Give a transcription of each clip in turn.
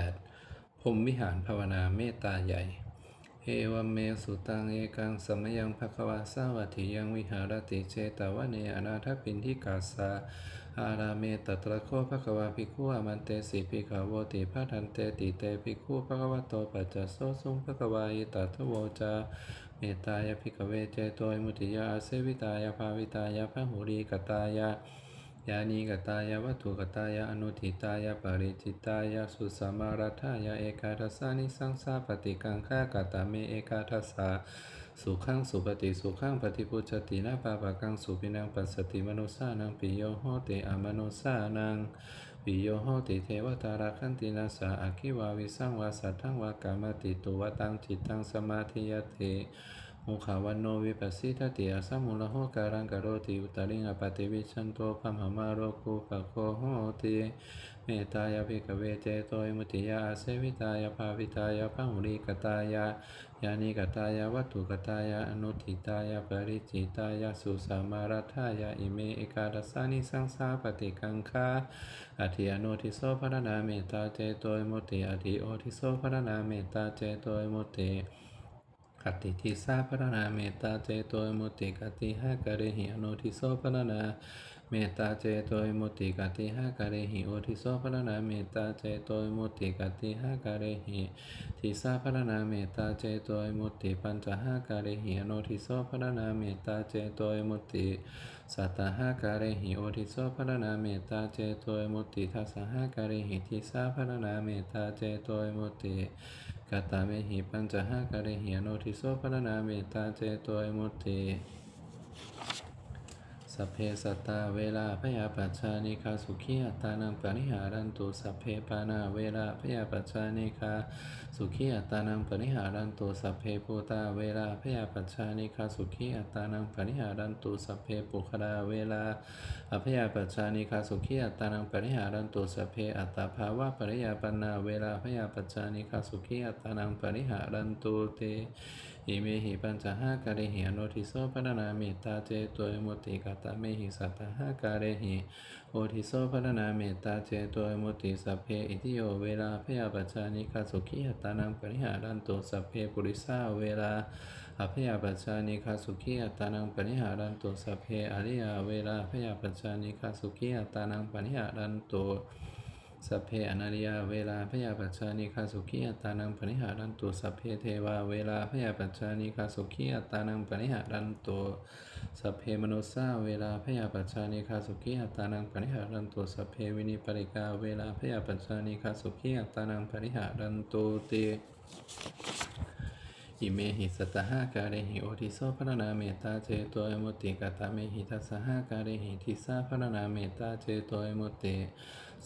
18พรมวิหารภาวนาเมตตาใหญ่ เอวเมสุตังเอกังสมยังภควาสาวัตถิยังวิหารติเจตวเนอนาถปินทิกาสาอาราเมตตระโคภควาภิกขุอมันเตสิภิกขโวติภาทันเตติเตภิกขุภควโตปัจจโสสุงภควายตัทโวจาเมตตายภิกเวเจโตยมุติยาอาเสวิตายาภาวิตายาพหุรีกตายา ยานิกตายาวัตถุกตายาอนุทิตายาปริจิตายาสุสมารัฐายาเอกาทัสานิสังสาปฏิกังฆากตาเมเอกาทัสสาสุขังสุปฏิสุขังปฏิพุชตินาปาปะกังสุปินังปัสสติมนุสานังปิโยโหติอมนุสานังปิโยโหติเทวตาราคันตินาสาอาคิวาวิสังวาสัทธังวากามติตุวตังจิตตังสมาธิยติ มุขวันโนวิปัสสิทติอาสมุลโหการังกโรติอุตริงอปติวิชันโตพัมหมาโรคูปะโคโหติเมตตายาภิกเวเจโตยมุติยาเสวิตายาภาวิตายาพหุริกตายายานิกตายาวัตถุกตายาอนุทิตายาปริจิตายาสุสามารัฐายาอิเมเอกาดัสสานิสังสาปฏิกังคาอธิอนุทิโสพระนาเมตตาเจโตยมุติอธิโอทิโสพระนาเมตตาเจโตยมุติ กติทิสาพระนาเมตตาเจโตมุติกติหะกะเรหิอนุทิโสพระนาเมตตาเจโตมุติกติหะกะเรหิโอทิโสพระนาเมตตาเจโตมุติกติหะกะเรหิทิสาพระนาเมตตาเจโตมุติปัญจหะกะเรหิอนุทิโสพระนาเมตตาเจโตมุติสัตตหะกะเรหิโอทิโสพระนาเมตตาเจโตมุติทัสสหะกะเรหิทิสาพระนาเมตตาเจโตมุติ กตาเมหิปัญจหากะเรหิอโนทิโสพระนาเมตตาเจโตยมุตติ สัพเพสัตตาเวลาพยาปัจจานิคาสุขีอัตตานังปริหารันตุสัพเพปานาเวลาพยาปัจจานิคาสุขีอัตตานังปริหารันตุสัพเพปูตาเวลาพยาปัจจานิคาสุขีอัตตานังปริหารันตุสัพเพปุคดาเวลาอภยาปัจจานิคาสุขีอัตตานังปริหารันตุสพเพอัตตาภาวะปริยาปนาเวลาพยาปัจจานิคาสุขีอัตตานังปริหารันตุเต อิเมหิปัญจหากะเรหิอโนทิโสปนนาเมตตาเจโตยมุติกาตเมหิสัตตหากะเรหิโอทิโสปนนาเมตตาเจโตยมุติสัพเพอิติโยเวลาพยาปัจจานิคาสุขีอัตานังปริหารันตุสัพเพปุริสาเวลาอภยาปัจจานิคาสุขีอัตานังปริหารันตุสัพเพอริยาเวลาอภยาปัจจานิคาสุขีอัตตานังปริหารันตุ สัพเพอนาริยาเวลาอภยาปัจจานิคาสุขีอัตานังปริหารันตุสัพเพเทวาเวลาอภยาปัจจานิคาสุขีอัตานังปริหารันตุสัพเพมนุสาเวลาอภยาปัจจานิคาสุขีอัตานังปริหารันตุสัพเพวินิปริกาเวลาอภยาปัจจานิคาสุขีอัตานังปริหารันตุเตอิเมหิสตตหากาเรหิโอทิโสพระนาเมตตาเจโตยมุติกาตาเมหิทัสหากาเรหิทิสาพระนาเมตตาเจโตยมุติ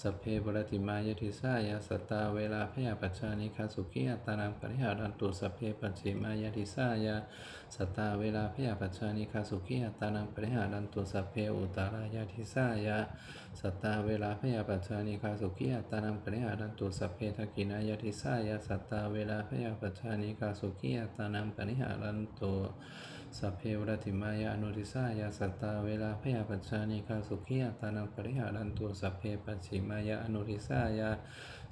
สัพเพปรติมายทิสายาสตาเวลาพยาปัจจานิคาสุขีอัตานังปริหารันตุสัพเพปัจฉิมายทิสายาสตาเวลาพยาปัจจานิคาสุขีอัตานังปริหารันตุสัพเพอุตารายาทิสายาสตาเวลาพยาปัจจานิคาสุขีอัตานังปริหารันตุสัพเพทักินายทิสายาสตาเวลาพยาปัจจานิคาสุขีอัตานังปริหารันตุ สัพเพวรติมายาอนุริสายาสัตตาเวลาพยาปัจจานิคาสุขียตานังปริหารันตุสัพเพปัจฉิมายาอนุริสายา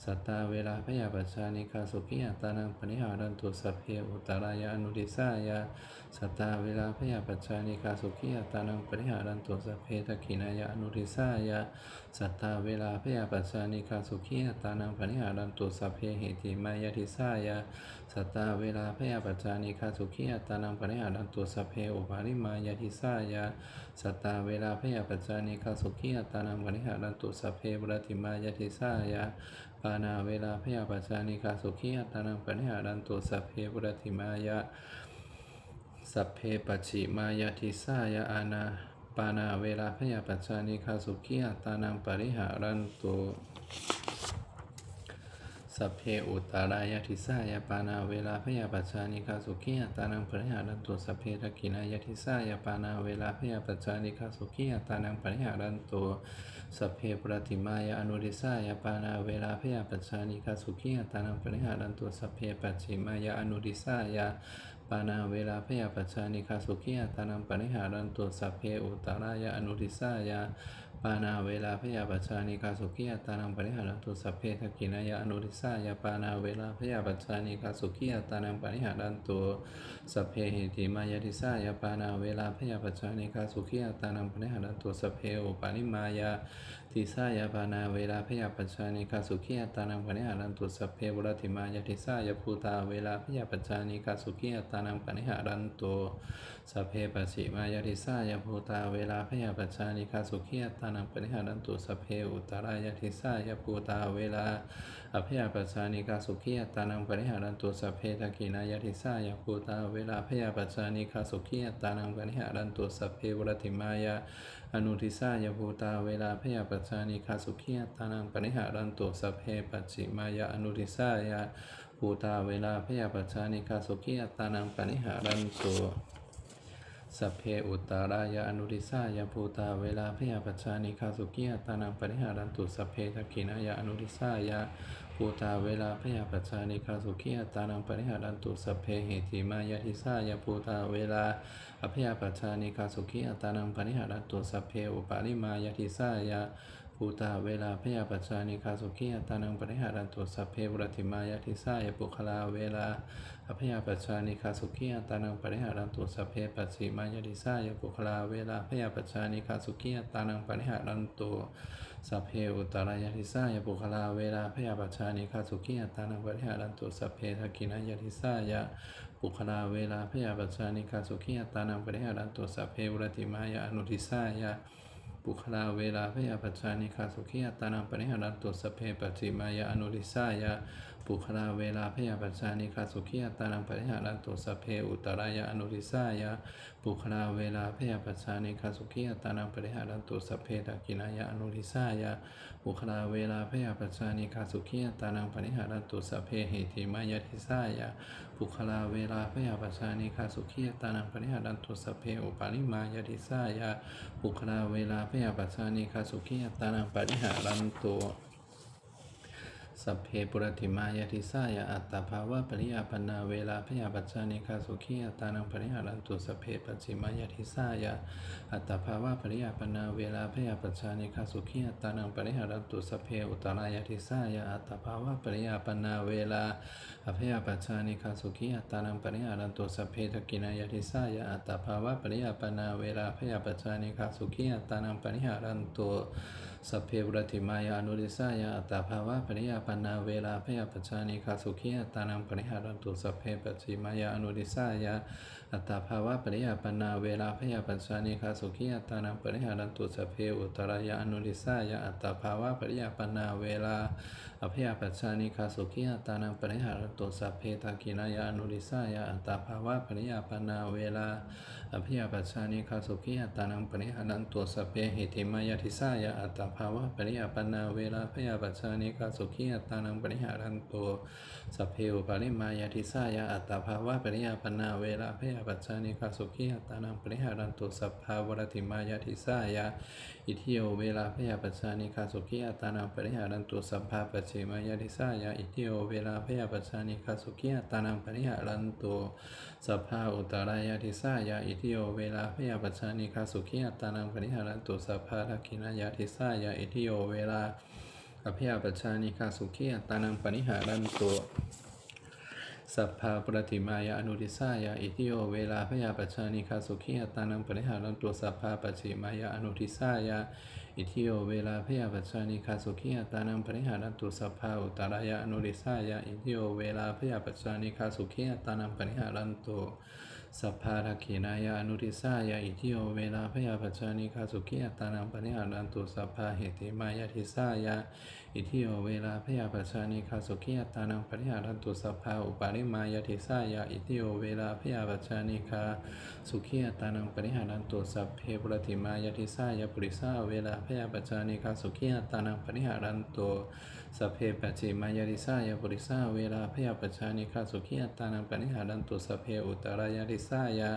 สัตตาเวลาพยาปัจจานิคาสุขีอัตานังปริหารันตุสัพเพอุตตรายาอนุริสายาสัตตาเวลาพยาปัจจานิคาสุขีอัตานังปริหารันตุสัพเพทักขินายาอนุริสายาสัตตาเวลาพยาปัจจานิคาสุขีอัตานังปริหารันตุสัพเพเหติมายาทิสายาสัตตาเวลาพยาปัจจานิคาสุขีอัตานังปริหารันตุสัพเพอุปาริมายาทิสายาสัตตาเวลาพยาปัจจานิคาสุขีอัตานังปริหารันตุสัพเพบรติมายาทิสายา ปานาเวลาพยาปัจจานิกาสุขีอัตตานังปริหารันตุสัพเพปุรติมายาสัพเพปัจฉิมายาทิสายาอานาปานาเวลาพยาปัจจานิคาสุขีอัตตานังปริหารันตุ สัพเพอุตตารายทิสายปานาเวลาพยาปัจจานิคาสุขีอัตานังปริหารันตุสัพเพทักินายทิสายปานาเวลาพยาปัจจานิคาสุขีอัตานังปริหารันตุสัพเพปรติมายาอนุริสายปานาเวลาพยาปัจจานิคาสุขีอัตานังปริหารันตุสัพเพปัจฉิมายาอนุริสายาปานาเวลาพยาปัจจานิคาสุขีอัตานังปริหารันตุสัพเพอุตตารายาอนุริสายา ปานาเวลาพยาปัจจานิกาสุขีอัตานังปริหารันตุสัพเพทกินายะอนุริสายาปานาเวลาพยาปัจจานิกาสุขีอัตานังปริหารันตุสัพเพหิติมายาทิสายาปานาเวลาพยาปัจจานิกาสุขีอัตตานังปริหารันตุสัพเพอุปานิมายา ติสายาภานาเวลาพยาปัญชานิกาสุขีอัตานังปริหารันตุสัพเพวรติมายาทิสายาภูตาเวลาพยาปัญชานิกาสุขีอัตานังปริหารันตุสัพเพปัจฉิมายาทิสายาภูตาเวลาพยาปัญชานิกาสุขีอัตานังปริหารันตุสัพเพอุตรายาทิสายาภูตาเวลา อภยาปัจจานิกาสุขีอัตานังปริหารันตุสัพเพทกขินายาทิสายาภูตาเวลาพยาปัจจานิกาสุขีอัตานังปริหารันตุสัพเพวรติมายาอนุทิสายาภูตาเวลาพยาปัจจานิกาสุขีอัตานังปริหารันตุสัพเพปัจฉิมายาอนุทิสายาภูตาเวลาพยาปัจจานิกาสุขีอัตตานังปริหารันตุสัพเพอุตตารายาอนุริสายาภูตาเวลาพยาปัจจานิคาสุกิยตานังปริหารันตุสัพเพทักขินายาอนุริสายา ภูตาเวลาพยาปัจจานิคาสุกิยตานังปริหารันตุสเพเหติมายาทิสายาภูตาเวลาอภยาปัจจานิคาสุกิยตานังปริหารันตุสัพเพอุปาลิมายาทิสายาภูตาเวลาพยาปัจจานิคาสุขีอัตานังปริหารันตุสเพบรติมายาทิสายาปุคลาเวลาอภยาปัจจานิคาสุขีอัตานังปริหารันตุสเพปัจฉิมายาทิสายาปุคลาเวลาพยาปัจจานิคาสุขีอัตานังปริหารันตุ สัพเพอุตรายาทิสายปุคลาเวลาพยาปัชานิคาสุขีอัตานังปริหารันตุสัพเพทกินายาทิสายาปุคลาเวลาพยาปัชานิคาสุขีอัตานังปริหารันตุสัพเพบรติมายาอนุทิสายาปุคลาเวลาพยาปัชานิคาสุขีอัตตานังปริหารันตุสัพเพปฏิมายาอนุทิสายา ปุคลาเวลาพยาปัจจานิคาสุขีอัตานังปริหารันตุสเพอุตรายาอนุริสายาปุคลาเวลาพยาปัจจานิคาสุขีอัตานังปริหารันตุสเพตกินายาอนุริสายาปุคลาเวลาพยาปัจจานิคาสุขีอัตานังปริหารันตุสเพเหติมายาทิสายาปุคลาเวลาพยาปัจจานิคาสุขีอัตานังปริหารันตุสเพอุปาลิมายาทิสายาปุคลาเวลาพยาปัจจานิคาสุขีอัตตานังปริหารันตุ สัพเพปุรติมายาทิสายาอัตตาภาวะปริยาปนาเวลาพยาปัจจานิคาสุขีอัตานังปริหารันตุสัพเพปัจจิมายาทิสายาอัตตาภาวะปริยาปนาเวลาพยาปัจจานิคาสุขีอัตานังปริหารันตุสัพเพอุตตรายาทิสายาอัตตาภาวะปริยาปนาเวลาอภยาปัจจานิคาสุขีอัตานังปริหารันตุสัพเพทกินายาทิสายาอัตตาภาวะปริยาปนาเวลาพยาปัจจานิคาสุขีอัตตานังปริหารันตุ สัพเพบุรติมายานุริสายาอัตตาภาวะปริยาปนาเวลาพยาปัจจานิคาสุขีอัตานังปริหารันตุสัพเพปัจจิมายาอนุริสายาอัตตาภาวะปริยาปนาเวลาพยาปัจจานิคาสุขีอัตานังปริหารันตุสัพเพอุตรายาอนุริสายาอัตตาภาวะปริยาปนาเวลาอภยาปัจจานิคาสุขีอัตานังปริหารตุสัพเพทากินายานุริสายาอัตตาภาวะปริยาปนาเวลาอภยาปัจจานิคาสุขีอัตานังปริหารันตุสัพเพหิติมายาทิสายาอัตตาภาวะปริยาปนาเวลาพยาปัจจานิกาสุขีอัตานังปริหารันตุสัพเพวปริมายาทิสายาอัตตาภาวะปริยาปนาเวลาพยาปัจจานิกาสุขีอัตานังปริหารันตุสัพพาวรติมายาทิสายา อิทิโยเวลาพยาปัจจานิคาสุขีอัตานังปริหารันตุสัพพาปัจเจมายาทิสายาอิทิโยเวลาพยาปัจจานิคาสุขีอัตานังปริหารันตุสัพพาอุตตรายาทิสายาอิทิโยเวลาพยาปัจจานิคาสุขีอัตานังปริหารันตุสัพพาทักขินายาทิสายาอิทิโยเวลาอภยาปัจจานิคาสุขีอัตตานังปริหารันตุ สัพพาปรติมายาอนุริสายาอิทิโยเวลาพยาปัชานิคาสุขีอัตานังปริหารันตัวสัพพาปัจฉิมายาอนุติสายาอิทิโยเวลาพยาปัชานิคาสุขีอัตานังปริหารันตัวสัพพาอุตารายาอนุริสายาอิทิโยเวลาพยาปัชานิคาสุขีอัตานังปริหารันตัว สัพพาทักขินายาอนุริสายาอิทิโยเวลาพยาปัจจานิคาสุขีอัตานังปริหารันตุสัพพาเหติมายาทิสายาอิทิโยเวลาพยาปัจจานิคาสุขีอัตานังปริหารันตุสัพพาอุปาริมายาทิสายาอิทิโยเวลาพยาปัจจานิคาสุขีอัตานังปริหารันตุสัพเพปุรติมายาทิสายาปุริสาเวลาพยาปัจจานิคาสุขีอัตานังปริหารันตุ สัพเพปัจจิมายาทิสายาปุริสาเวลาพยาปัจจานิคาสุขีอัตตานังปณิหารันตุสัพเพอุตตรายาทิสายา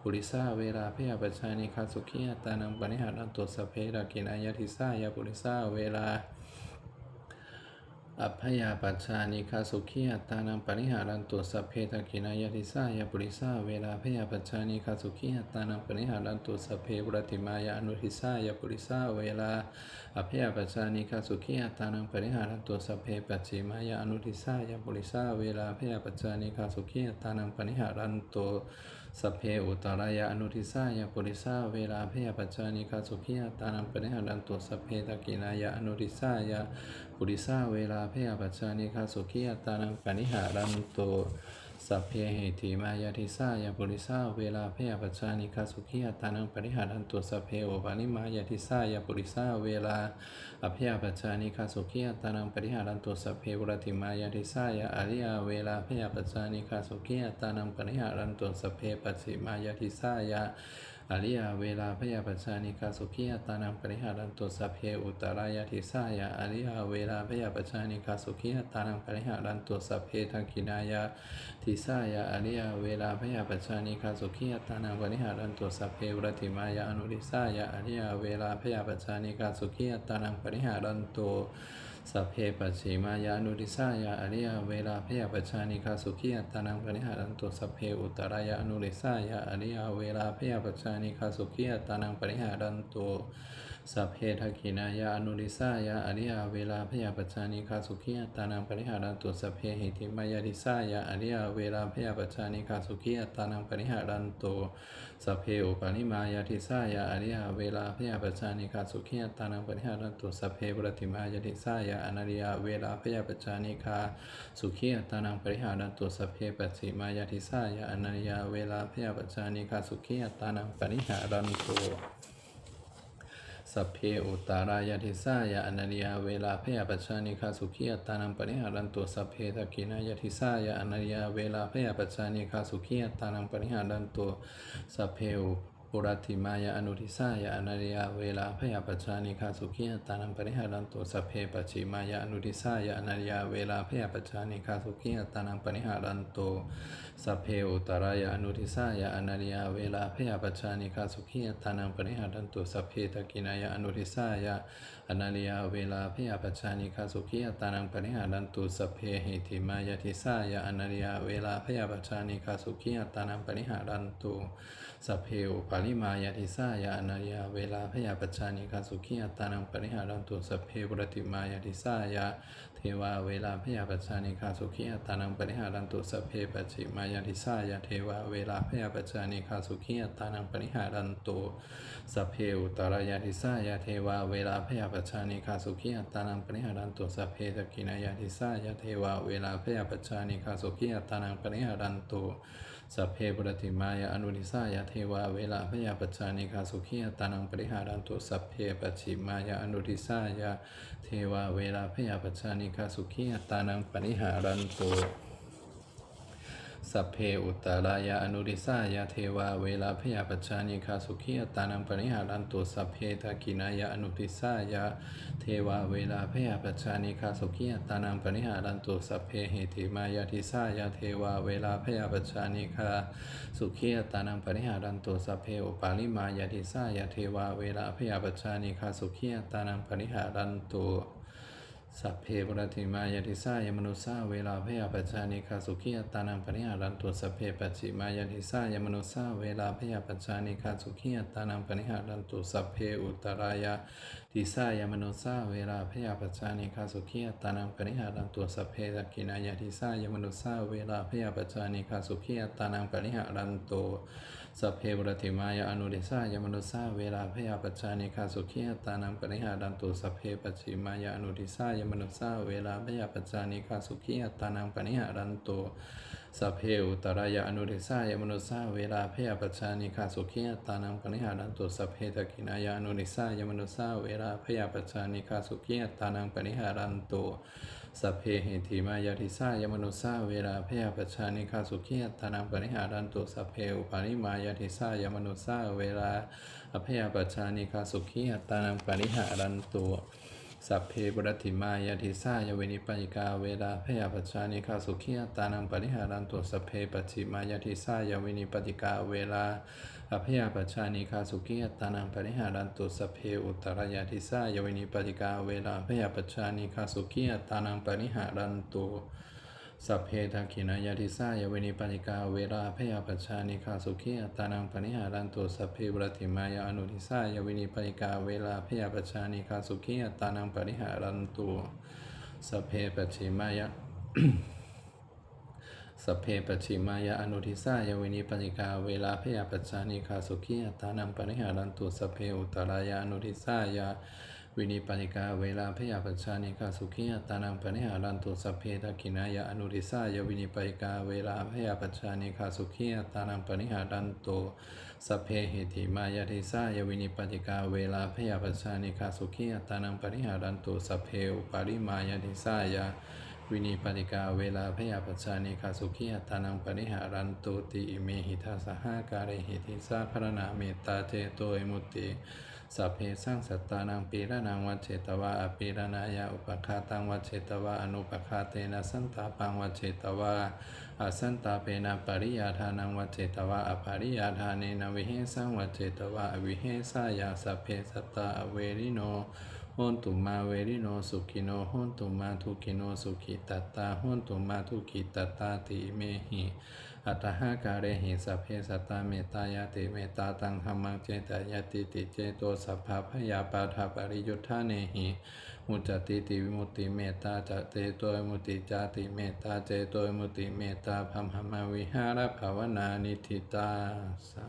ปุริสาเวลาพยาปัจจานิคาสุขีอัตตานังปณิหารันตุสัพเพรากินายาทิสายาปุริสาเวลา อัพยาปัชชานิคาสุขีอัตตานังปริหารันตุสัพเพตกินายติสายาปุริสาเวลาพยาปัชชานิคาสุขีอัตตานังปริหารันตุสัพเพปุรติมายาอนุทิสายาปุริสาเวลาอัพยาปัชชานิคาสุขีอัตตานังปริหารันตุสัพเพปัจฉิมายาอนุทิสายาปุริสาเวลาพยาปัจจานิคาสุขีอัตตานังปริหารันตุ สัพเพอุตรายาอนุทิสายาปุริสาเวลาเพยปัจจานิคาสุขีอัตานังปะเนหารันตุสัพเพตกินายาอนุทิสายาปุริสาเวลาเพยปัจจานิคาสุขีอัตานังปะนิหารันตุ สัพเพเหติมายาทิสายาปุริสาเวลาพยาปัจจานิคาสุขีอัตตานังปริหารันตุสัพเพโอปานิมายาทิสายาปุริสาเวลาอภิยาปัจจานิคาสุขีอัตตานังปริหารันตุสัพเพวรติมายาทิสายาอริยาเวลาพยาปัจจานิคาสุขีอัตตานังปริหารันตุสัพเพปัจฉิมายาทิสายา อริยาเวลาพยาปัจจานิคาสุขีอัตานังปริหารันตุสัพเพอุตรายาทิสายาอริยาเวลาพยาปัจจานิคาสุขีอัตานังปริหารันตุสัพเพทังกินายาทิสายาอริยาเวลาพยาปัจจานิคาสุขีอัตานังปริหารันตุสัพเพปุรติมายาอนุริสายาอริยาเวลาพยาปัจจานิคาสุขีอัตตานังปริหารันตุ สัพเพปัจฉิมายานุติสายาอริยเวลาพยาปัจจานิคาสุขีอัตานังปริหารันตุสัพเพอุตรายานุติสายาอริยเวลาพยาปัจจานิคาสุขีอัตตานังปริหารันตุ สัพเพทักขินายาอนุติสายาอริยาเวลาพยาปัจจานิคาสุขีอัตตานังปริหารันตุสัพเพหิติมายาติสายาอริยาเวลาพยาปัจจานิคาสุขีอัตตานังปริหารันตุสัพเพอุปานิมายาติสายาอริยาเวลาพยาปัจจานิคาสุขีอัตตานังปริหารันตุสัพเพปรติมายาติสายาอนาริยเวลาพยาปัจจานิคาสุขีอัตตานังปริหารันตุสัพเพปัจฉิมายาติสายาอนาริยเวลาพยาปัจจานิคาสุขีอัตตานังปริหารันตุ สัพเพอุตารายาติสายาอนาริยเวลาพยาปัจจานิคาสุขีอัตานังปริหารันตุสัพเพตะกินายาติสายาอนาริยเวลาพยาปัจจานิคาสุขีอัตานังปริหารันตุสัพเพอุ ปุรติมายาอนุทิสายาอนาริยเวลาพยาปัจจานิคาสุขีอัตานังปริหารันตุสัพเพปัจฉิมายาอนุทิสายาอนาริยเวลาพยาปัจจานิคาสุขีอัตานังปริหารันตุสัพเพอุตรายาอนุทิสายาอนาริยเวลาพยาปัจจานิคาสุขีอัตานังปริหารันตุสัพเพตะกินายาอนุทิสายาอนาริยเวลาพยาปัจจานิคาสุขีอัตานังปริหารันตุสัพเพหิติมายาทิสายาอนาริยเวลาพยาปัจจานิคาสุขีอัตานังปริหารันตุสเพอุปาลิมายาติสายาอนาริยาเวลาพยาปัจจานิคาสุขีอัตานังปริหารันตุสเพปุรติมายาติสายาเทวาเวลาพยาปัจจานิคาสุขีอัตานังปริหารันตุสเพปัจฉิมายาติสายาเทวาเวลาพยาปัจจานิคาสุขีอัตานังปริหารันตุสเพอุตรายาติสายาเทวาเวลาพยาปัจจานิคาสุขีอัตตานังปริหารันตุสัพเพตกินายาติสายาเทวาเวลาพยาปัจจานิคาสุขีอัตตานังปริหารันตุสัพเพปรติมายาอนุนิสายาเทวาเวลาพยาปัจจานิคาสุขีอัตตานังปริหารันตุสัพเพปัจฉิมายาอนุนิสายาเทวาเวลาพยาปัจจานิคาสุขีอัตตานังปริหารันตุ สัพเพอุตตรายาอนุริสายาเทวาเวลาพยาปัจจานิคาสุขีอัตานังปริหารันตุสัพเพทากินายาอนุริสายาเทวาเวลาพยาปัจจานิคาสุขีอัตานังปริหารันตุสัพเพเหติมายาทิสายาเทวาเวลาพยาปัจจานิคาสุขีอัตานังปริหารันตุสัพเพอุปาลิมายาทิสายาเทวาเวลาพยาปัจจานิคาสุขีอัตานังปริหารันตุ สัพเพปรติมายาติสายมนุสาเวลาพยาปัจจานิคาสุขีอัตานังปริหารันตุสัพเพปัจฉิมายาติสายมนุสาเวลาพยาปัจจานิคาสุขีอัตานังปริหารันตุสัพเพอุตรายาติสายมนุสาเวลาพยาปัจจานิคาสุขีอัตานังปริหารันตุสัพเพตกินายาติสายมนุสาเวลาพยาปัจจานิคาสุขีอัตตานังปริหารันตุ สัพเพปุรติมายาอนุริสายมนุสาเวลาพยาปัจจานิคาสุขีอัตานังปริหารันตุสัพเพปัจฉิมายาอนุริสายมนุสาเวลาพยาปัจจานิคาสุขีอัตานังปริหารันตุสัพเพอุตรายาอนุริสายมนุสาเวลาพยาปัจจานิคาสุขีอัตานังปริหารันตุสัพเพตกินายาอนุริสายมนุสาเวลาพยาปัจจานิคาสุขีอัตานังปริหารันตุ สัพเพเหติมายาทิสายมนุสาเวลาพยาปัจจานิคาสุขีตานังปริหารันตุสัพเพอุปาริมายาทิสายมนุสาเวลาอภยาปัจจานิคาสุขีตตานังปริหารันตุ สัพเพบุรัติมายาทิสายเวนิปัญกาเวลาพยาปัจจานิคาสุขียตานังปริหารันตุสัพเพปัจฉิมายาทิสายเวนิปติกาเวลาอภยาปัจจานิคาสุขียตานังปริหารันตุสัพเพอุตรายาทิสายเวนิปติกาเวลาพยาปัจจานิคาสุขียตตานังปริหารันตุ สัพเพทักขินายาทิสายเวนิปติกาเวลาพยาปัชานิคาสุขีอัตานังปณิหารันตุสัพเพบรติมายาอนุทิสายเวนิปติกาเวลาพยาปัชานิคาสุขีอัตานังปณิหารันตุสัพเพปัจฉิมายาสัพเพปัจฉิมายาอนุทิสายเวนิปติกาเวลาพยาปัจจานิคาสุขีอัตานังปณิหารันตุสัพเพอุตตรายาอนุทิสายา วินิปติกาเวลาพยาปัจจานิคาสุขีอัตานังปณิหารันตุสัพเพทักขินายาอนุทิสายวินิปติกาเวลาพยาปัจจานิคาสุขีอัตานังปณิหารันตุสัพเพหิติมายาทิสายวินิปติกาเวลาพยาปัจจานิคาสุขีอัตานังปณิหารันตุสัพเพอุปาริมายาทิสายาวินิปติกาเวลาพยาปัจจานิคาสุขีอัตานังปริหารันตุติอิเมหิทาสหาการิหิติสาพรณาเมตตาเจโตเอมุติ สัพเพสังสัตตานังปีระนังวัจเจตวะอปีระนายาอุปคาตังวัจเจตวะอนุปคาเตนะสันตาปังวัจเจตวะอสันตาเปนะปริยาทานังวัจเจตวะอปริยาทาเนนวิเหสังวัจเจตวะอวิเหสายาสัพเพสัตตาอเวริโนโหนตุมาเวริโนสุขิโนโหนตุมาทุกิโนสุขิตัตตาโหนตุมาทุกิตัตตาติเมหิ อัตหาการเรหิสัพเพสัตตาเมตตายาติเมตตาตังธรรมังเจตายาติติเจโตสัพพะพยาปาทาปริยุทธาเนหิมุจจติติวิมุตติเมตตาจเจโตมุติจาติเมตตาเจโตมุติเมตตาพัมหมาวิหารภาวนานิทิตาสา